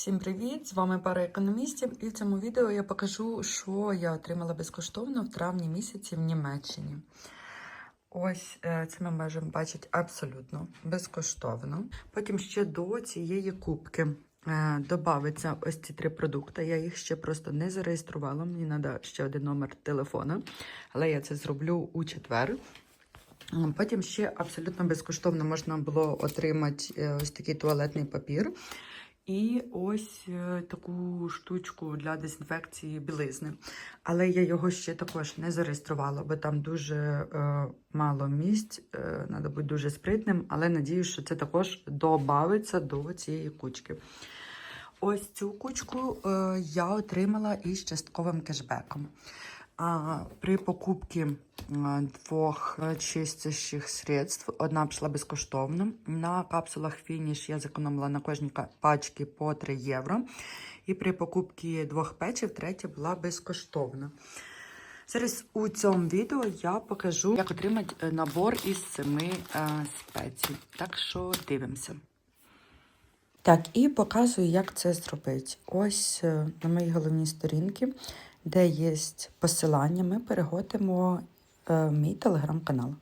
Всім привіт! З вами пара економістів, і в цьому відео я покажу, що я отримала безкоштовно в травні місяці в Німеччині. Ось е, це ми можемо бачити абсолютно безкоштовно. Потім ще до цієї кубки е, додається ось ці три продукти. Я їх ще просто не зареєструвала. Мені треба ще один номер телефона, але я це зроблю у четвер. Потім ще абсолютно безкоштовно можна було отримати е, ось такий туалетний папір. І ось е, таку штучку для дезінфекції білизни. Але я його ще також не зареєструвала, бо там дуже е, мало місць. Е, треба бути дуже спритним, але надіюсь, що це також додавиться до цієї кучки. Ось цю кучку е, я отримала із частковим кешбеком. А, при покупці двох е, чистящих средств одна пішла безкоштовно. На капсулах фініш я зекономила на кожній пачці по 3 євро. І при покупці двох печів третя була безкоштовна. Зараз у цьому відео я покажу, як отримати е, набор із семи е, спецій. Так що дивимося. Так, і показую, як це зробити. Ось на моїй головній сторінці, де є посилання, ми переходимо в мій телеграм-канал.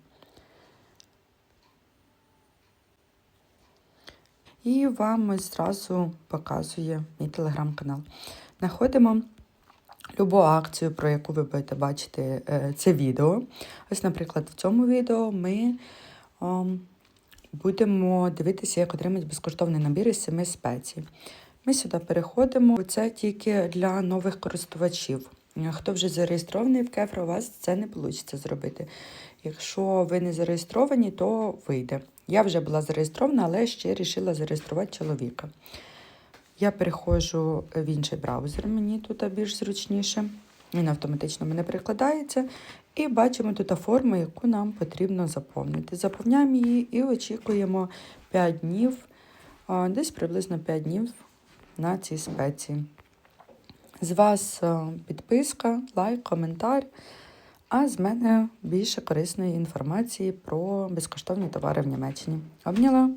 І вам зразу показує мій телеграм-канал. Знаходимо любу акцію, про яку ви будете бачити е, це відео. Ось, наприклад, в цьому відео ми ом, будемо дивитися, як отримати безкоштовний набір із семи спецій. Ми сюди переходимо. Це тільки для нових користувачів. Хто вже зареєстрований в Кефра, у вас це не вийде зробити. Якщо ви не зареєстровані, то вийде. Я вже була зареєстрована, але ще вирішила зареєструвати чоловіка. Я переходжу в інший браузер, мені тут більш зручніше. Він автоматично мене перекладається. І бачимо тут форму, яку нам потрібно заповнити. Заповняємо її і очікуємо 5 днів, десь приблизно 5 днів на ці спеції. З вас е, підписка, лайк, коментар. А з мене більше корисної інформації про безкоштовні товари в Німеччині. Обняла!